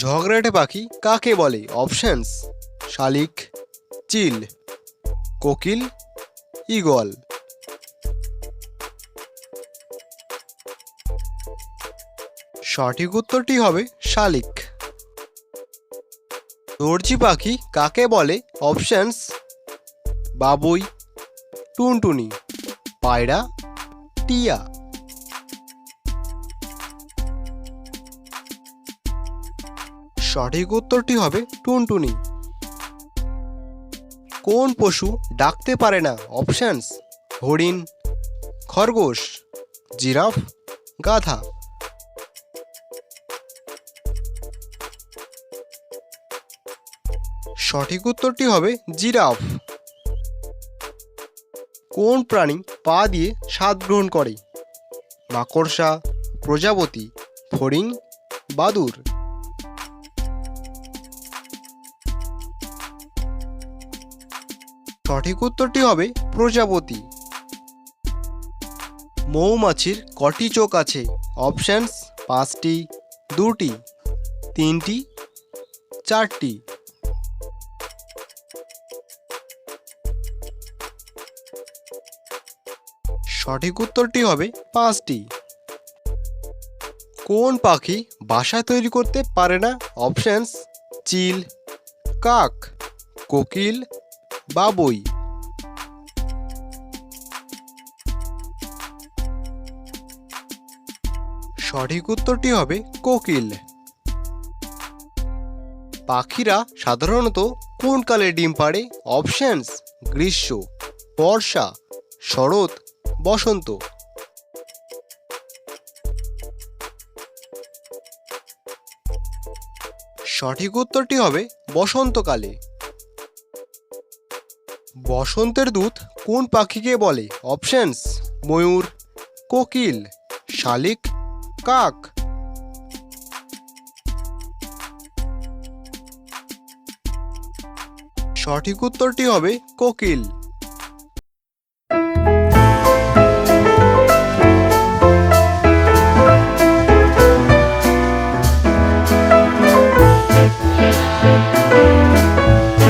ঝগড়াটে পাখি কাকে বলে? অপশনস শালিক, চিল, কোকিল, ঈগল। সঠিক উত্তরটি হবে শালিক। দর্জি পাখি কাকে বলে? অপশনস বাবুই, টুনটুনি, পায়রা, টিয়া। সঠিক উত্তরটি হবে টুনটুনি। কোন পশু ডাকতে পারে না? অপশানস, হরিণ, খরগোশ, জিরাফ, গাধা। সঠিক উত্তরটি হবে জিরাফ। কোন প্রাণী পা দিয়ে স্বাদ গ্রহণ করে? মাকড়সা, প্রজাপতি, ফড়িং, বাদুর। সঠিক উত্তরটি হবে প্রজাপতি। মৌমাছির কটি চোখ আছে? অপশনস পাঁচটি, দুটি, তিনটি, চারটি। সঠিক উত্তরটি হবে পাঁচটি। কোন পাখি বাসা তৈরি করতে পারে না? অপশনস চিল, কাক, কোকিল বাবুই। সঠিক উত্তরটি হবে কোকিল। পাখিরা সাধারণত কোন কালে ডিম পাড়ে? অপশনস, গ্রীষ্ম, বর্ষা, শরৎ, বসন্ত। সঠিক উত্তরটি হবে বসন্তকালে। বসন্তের দূত কোন পাখিকে বলে? অপশনস ময়ূর কোকিল শালিক কাক। সঠিক উত্তরটি হবে কোকিল।